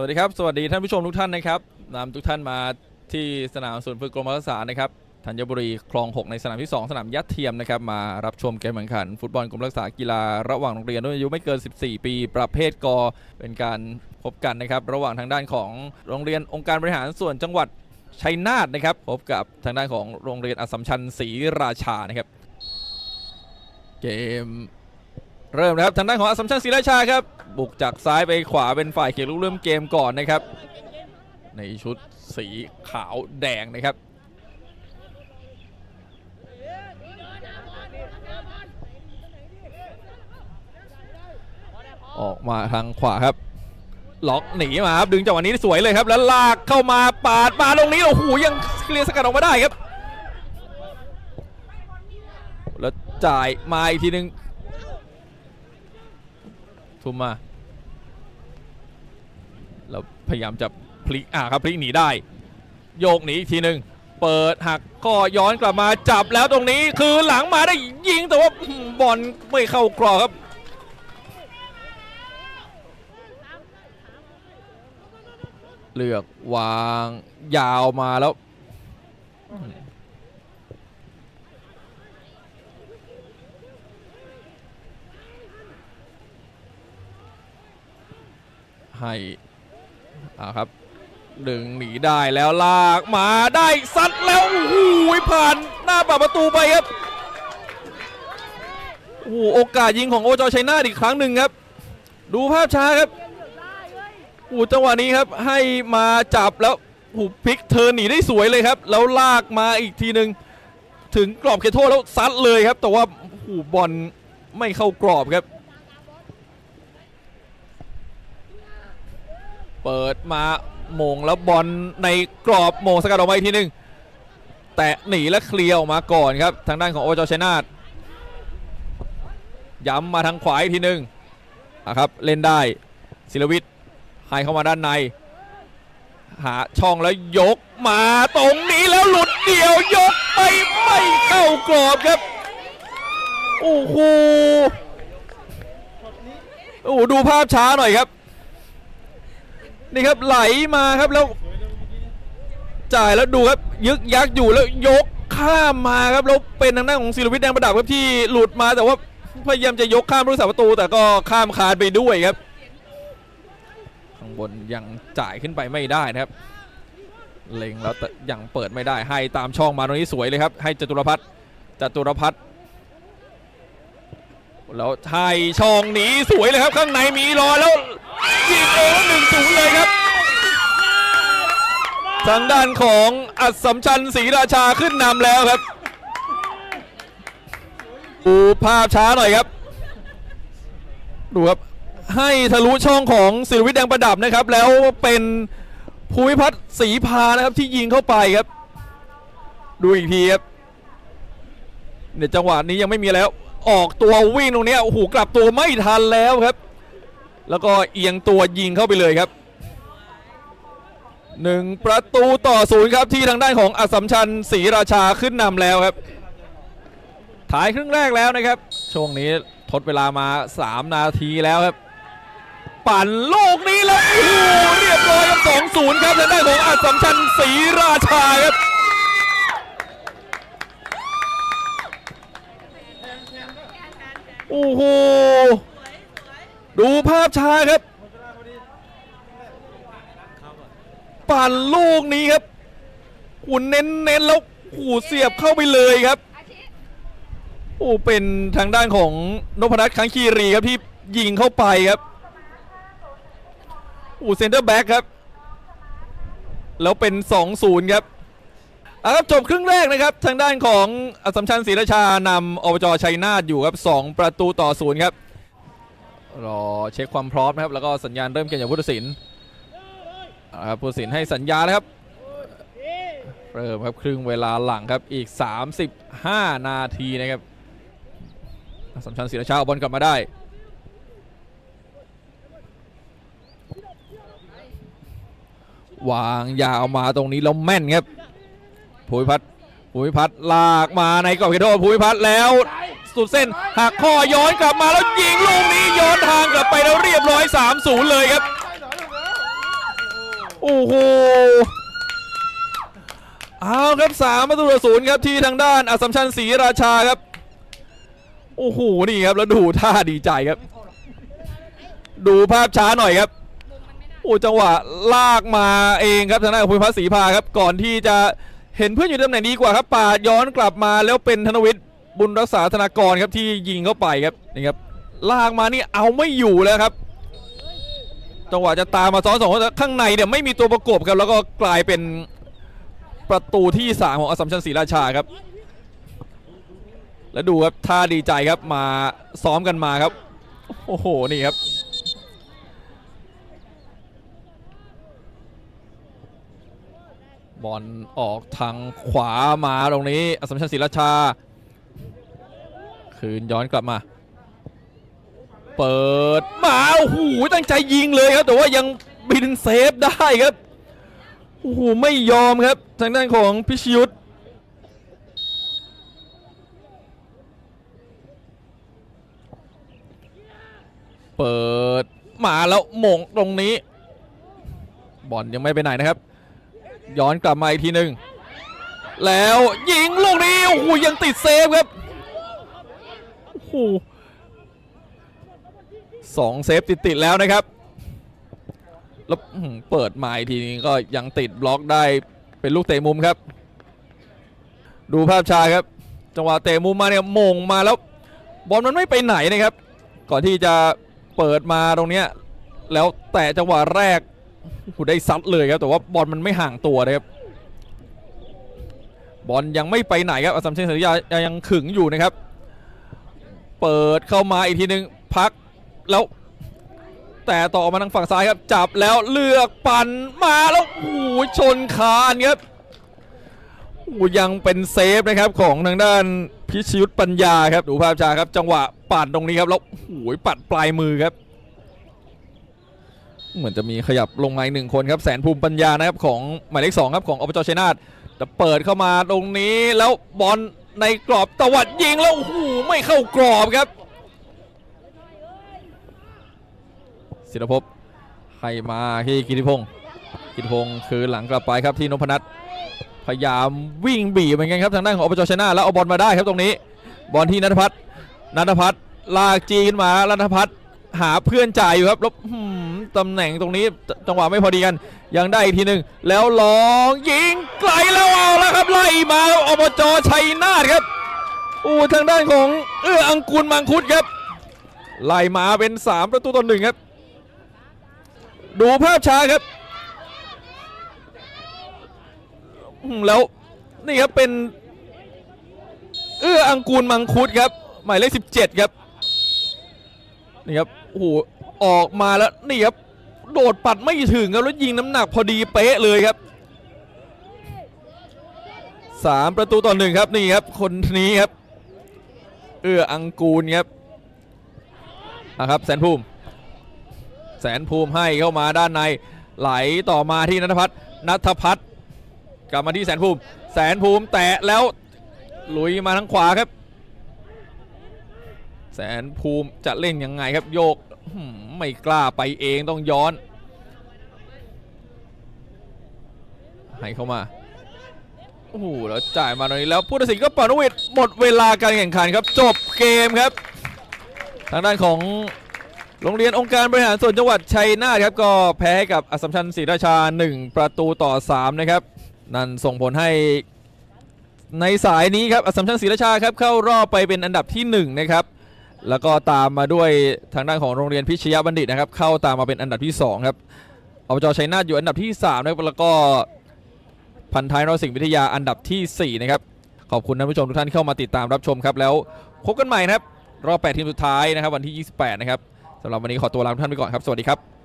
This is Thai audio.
สวัสดีครับสวัสดีท่านผู้ชมทุกท่านนะครับนำทุกท่านมาที่สนามศูนย์ฝึกกรมรักษานะครับธัญบุรีคลอง 6 ในสนามที่ 2 สนามยัดเทียมนะครับมารับชมเกมแข่งขัน ฟุตบอลกรมรักษากีฬาระหว่างโรงเรียนรุ่นอายุไม่เกิน 14 ปี ประเภทกอเป็นการพบกันนะครับระหว่างทางด้านของโรงเรียนองค์การบริหารส่วนจังหวัดชัยนาทนะครับพบกับทางด้านของโรงเรียนอัสสัมชัญศรีราชานะครับเกม เริ่มนะครับทางด้านของอสสัมชัญศรีราชาครับ บุกจากซ้ายไปขวาเป็นฝ่ายเขียนลูกเริ่มเกมก่อนนะครับ ในชุดสีขาวแดงนะครับออกมาทางขวาครับ ล็อกหนีมาครับ ดึงจังหวะนี้สวยเลยครับ แล้วลากเข้ามาปาดมาตรงนี้โอ้โหยังเคลียร์สกัดออกมาได้ครับ แล้วจ่ายมาอีกทีนึง ทุ่มมาแล้วพยายามจะพลิกอ่าครับพลิกหนีได้ โยกหนีอีกทีหนึ่งเปิดหักก็ย้อนกลับมาจับแล้วตรงนี้คือหลังมาได้ยิงแต่ว่าบอลไม่เข้ากรอบครับเลือกวางยาวมาแล้ว ให้อ่าครับดึงหนีได้แล้วลากมาได้ซัดแล้วโอ้โหผ่านหน้าปากประตูไปครับโอ้โหโอกาสยิงของโอจอชัยนาทอีกครั้งหนึ่งครับ ดูภาพช้าครับโอ้โจังหวะนี้ครับให้มาจับแล้วโอ้โหพลิกเทิร์นหนีได้สวยเลยครับ แล้วลากมาอีกทีหนึ่งถึงกรอบเขตโทษแล้วซัดเลยครับ แต่ว่าโอ้โหบอลไม่เข้ากรอบครับ เปิดมาโมงแล้วบอลในกรอบโมงสกัดออกมาอีกทีหนึง แตะหนีและเคลียร์ออกมาก่อนครับ ทางด้านของโอจอชนาทย้ำมาทางขวาอีกทีหนึงอะครับเล่นได้ศิลวิทย์ให้เข้ามาด้านใน หาช่องแล้วยกมาตรงนี้แล้วหลุดเดี่ยวยกไปไม่เข้ากรอบครับโอ้โหโอ้โหดูภาพช้าหน่อยครับ นี่ครับไหลมาครับแล้ว จ่ายแล้วดูครับ ยึกยักอยู่แล้วยกข้ามมาครับแล้วเป็นทางด้านของศิลวิทย์แดงประดับครับที่หลุดมาแต่ว่าพยายามจะยกข้ามผู้รักษาประตู แต่ก็ข้ามคานไปด้วยครับ ข้างบนยังจ่ายขึ้นไปไม่ได้นะครับ เล็งแล้วยังเปิดไม่ได้ให้ตามช่องมาตรงนี้สวยเลยครับ ให้จตุรพัฒน์จตุรพัฒน์ แล้วไทยช่องหนีสวยเลยครับ ข้างในมีรอแล้วยิงเองหนึ่งศูนย์เลยครับทางด้านของอัศสมชัญศรีราชาขึ้นนำแล้วครับดูภาพช้าหน่อยครับ ดูครับ ให้ทะลุช่องของศิลวิทย์แดงประดับนะครับ แล้วเป็นภูมิพัฒน์ศรีพานะครับที่ยิงเข้าไปครับ ดูอีกทีครับเนี่ยจังหวะนี้ยังไม่มีแล้ว ออกตัววิ่งตรงนี้โอ้โหกลับตัวไม่ทันแล้วครับ แล้วก็เอียงตัวยิงเข้าไปเลยครับหนึ่งประตูต่อศูนย์ครับที่ทางด้านของอัสสัมชัญศรีราชาขึ้นนำแล้วครับถ่ายครึ่งแรกแล้วนะครับ ช่วงนี้ทดเวลามา 3 นาทีแล้วครับ ปั่นลูกนี้แล้วอ้โหเรียบร้อยครับสองศูนย์ครับทางด้านของอัสสัมชัญศรีราชาครับ โอ้โห ดูภาพช้าครับ ปั่นลูกนี้ครับหูเน้นเน้นๆแล้วหูเสียบเข้าไปเลยครับโอ้เป็นทางด้านของนพนัทคังคีรีครับที่ยิงเข้าไปครับโอ้เซนเตอร์แบ็กครับ แล้วเป็น 2-0 ครับ เอาครับจบครึ่งแรกนะครับ ทางด้านของอสสัมชัญศรีราชานำอบจชัยนาทอยู่ครับ 2 ประตูต่อศูนย์ครับ รอเช็คความพร้อมนะครับ แล้วก็สัญญาณเริ่มเกมจากผู้ตัดสินเอาละครับผู้ตัดสินให้สัญญาแล้วครับ เริ่มครับครึ่งเวลาหลังครับอีก 35 นาทีนะครับอสสัมชัญศรีราชาเอาบอลกลับมาได้วางยาวมาตรงนี้แล้วแม่นครับ ภูมิพัฒน์ภูมิพัฒน์ลากมาในกรอบเขตโทษภูมิพัฒน์แล้ว สุดเส้นหักข้อย้อนกลับมาแล้วยิงลูกนี้ย้อนทางกลับไปแล้วเรียบร้อย 3-0 เลยครับ โอ้โหเอาครับสามประตูต่อศูนย์ครับที่ทางด้านอสสัมชัญศรีราชาครับ โอ้โหนี่ครับแล้วดูท่าดีใจครับ ดูภาพช้าหน่อยครับโอ้จังหวะลากมาเองครับทางด้านภูมิพัฒน์ศรีพาครับ ก่อนที่จะ เห็นเพื่อนอยู่ตำแหน่งดีกว่าครับปาดย้อนกลับมาแล้วเป็นธนวิทย์บุญรักษาธนากรครับที่ยิงเข้าไปครับนี่ครับลากมานี่เอาไม่อยู่แล้วครับจังหวะจะตามมาซ้อนสองข้างในเนี่ยไม่มีตัวประกบครับแล้วก็กลายเป็นประตูที่สามของอสสัมชัญศรีราชาครับ แล้วดูครับท่าดีใจครับมาซ้อมกันมาครับ โอ้โหนี่ครับ บอลออกทางขวามาตรงนี้อสมชัญศรีราชา คืนย้อนกลับมา เปิดมาโอ้โหตั้งใจยิงเลยครับ แต่ว่ายังบินเซฟได้ครับโอ้โหไม่ยอมครับ ทางด้านของพิชยุทธเปิดมาแล้วหม่งตรงนี้ บอลยังไม่ไปไหนนะครับ ย้อนกลับมาอีกทีหนึ่งแล้วยิงลูกนี้โอ้โหยังติดเซฟครับโอ้โหสองเซฟติดๆแล้วนะครับ แล้วเปิดมาอีกทีนี้ก็ยังติดบล็อกได้เป็นลูกเตะมุมครับ ดูภาพชาครับ จังหวะเตะมุมมาเนี่ยมงมาแล้ว บอลมันไม่ไปไหนนะครับ ก่อนที่จะเปิดมาตรงเนี้ยแล้วแต่จังหวะแรก โอ้ได้ซัดเลยครับแต่ว่าบอลมันไม่ห่างตัวนะครับบอลยังไม่ไปไหนครับอสสัมชัญสัญญายังขึงอยู่นะครับ เปิดเข้ามาอีกทีหนึ่งพักแล้ว แต่ต่อมาทางฝั่งซ้ายครับ จับแล้วเลือกปั่นมาแล้วโอ้โหชนคานครับโอ้ยังเป็นเซฟนะครับของทางด้านพิชยุทธปัญญาครับดูภาพชาครับ จังหวะปั่นตรงนี้ครับแล้วโอ้โหปัดปลายมือครับ เหมือนจะมีขยับลงมาอีกหนึ่งคนครับแสนภูมิปัญญานะครับของหมายเลขสองครับของอบจชัยนาทจะเปิดเข้ามาตรงนี้แล้วบอลในกรอบตวัดยิงแล้วโอ้โหไม่เข้ากรอบครับศิลภพให้มาที่กิติพงศ์กิติพงศ์คือหลังกลับไปครับที่นพนัทพยายามวิ่งบีบเหมือนกันครับทางด้านของอบจชนะแล้วเอาบอลมาได้ครับตรงนี้ บอลที่นัทพัฒนัทพัฒน์ลากจีขึ้นมานัทพัฒน์ หาเพื่อนจ่ายอยู่ครับแล้วตำแหน่งตรงนี้จังหวะไม่พอดีกัน ยังได้อีกทีหนึ่งแล้วลองยิงไกลแล้วเอาแล้วครับไล่มาอบจชัยนาทครับอู้ทางด้านของเอื้ออังกูลมังคุดครับไล่มาเป็นสามประตูต่อหนึ่งครับ ดูภาพช้าครับแล้วนี่ครับเป็น เอื้ออังกูลมังคุดครับ หมายเลข17 ครับ นี่ครับโอ้โหออกมาแล้วนี่ครับโดดปัดไม่ถึงครับแล้วยิงน้ำหนักพอดีเป๊ะเลยครับสามประตูต่อหนึ่งครับนี่ครับคนนี้ครับ เอื้ออังกูลครับอะครับแสนภูมิ แสนภูมิให้เข้ามาด้านในไหลต่อมาที่นัทพัฒน์นัทพัฒน์กลับมาที่แสนภูมิ แสนภูมิแตะแล้วลุยมาทางขวาครับ แสนภูมิจะเล่นยังไงครับโยกไม่กล้าไปเองต้องย้อน ให้เข้ามาโอ้โหแล้วจ่ายมาตรงนี้แล้วผู้ตัดสินก็ปานวิทย์หมดเวลาการแข่งขันครับ จบเกมครับ ทางด้านของโรงเรียนองค์การบริหารส่วนจังหวัดชัยนาทครับก็แพ้กับอสัมชัญศรีราชา 1 ประตูต่อ 3 นะครับ นั่นส่งผลให้ในสายนี้ครับอสสัมชัญศรีราชาครับเข้ารอบไปเป็นอันดับที่ 1 นะครับ แล้วก็ตามมาด้วยทางด้านของโรงเรียนพิชยบัณฑิตนะครับ เข้าตามมาเป็นอันดับที่ 2 ครับอบจชัยนาทอยู่อันดับที่3นะครับแล้วก็พันท้ายนรสิงห์วิทยาอันดับทีสี่ 4 นะครับ ขอบคุณท่านผู้ชมทุกท่านเข้ามาติดตามรับชมครับ แล้วพบกันใหม่นะครับ รอบ 8 ทีมสุดท้ายนะครับ วันที่ 28 นะครับสำหรับวันนี้ขอตัวลาทุกท่านไปก่อนครับ สวัสดีครับ